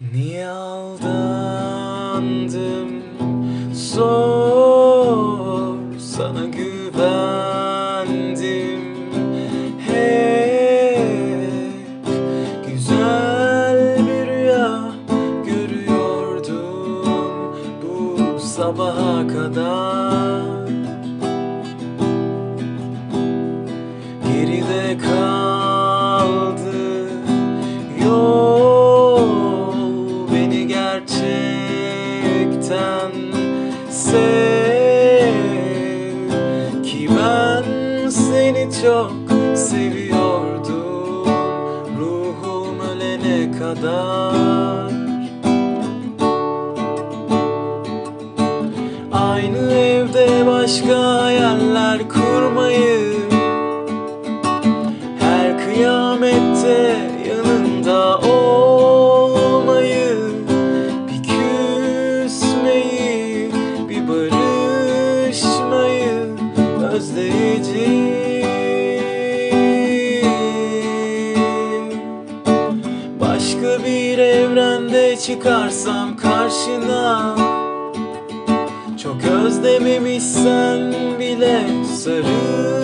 Niye aldandım? Sor sana güvendim. Hep güzel bir rüya görüyordum Bu sabaha kadar. Geride kaldı sev Ki ben seni çok seviyordum Ruhum ölene kadar. Aynı evde başka hayaller kurmayı özleyeceğim Başka bir evrende çıkarsam karşına çok özlememişsen bile sarıl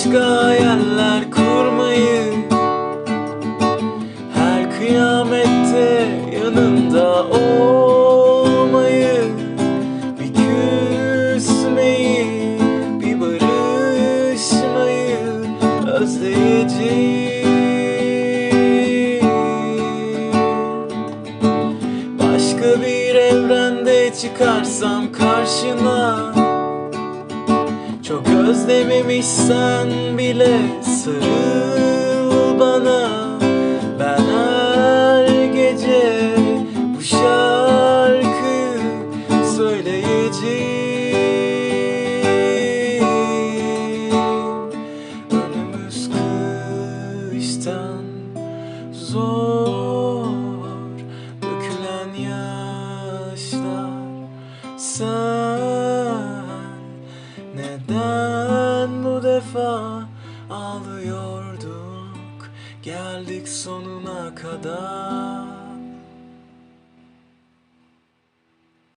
başka hayaller kurmayı. Her kıyamette yanında olmayı. Bir küsmeyi, bir barışmayı özleyeceğim. Başka bir evrende çıkarsam karşına özlememişsen bile sarıl bana. Ben her gece bu şarkıyı söyleyeceğim. Önümüz kıştan zor Geldik sonuna kadar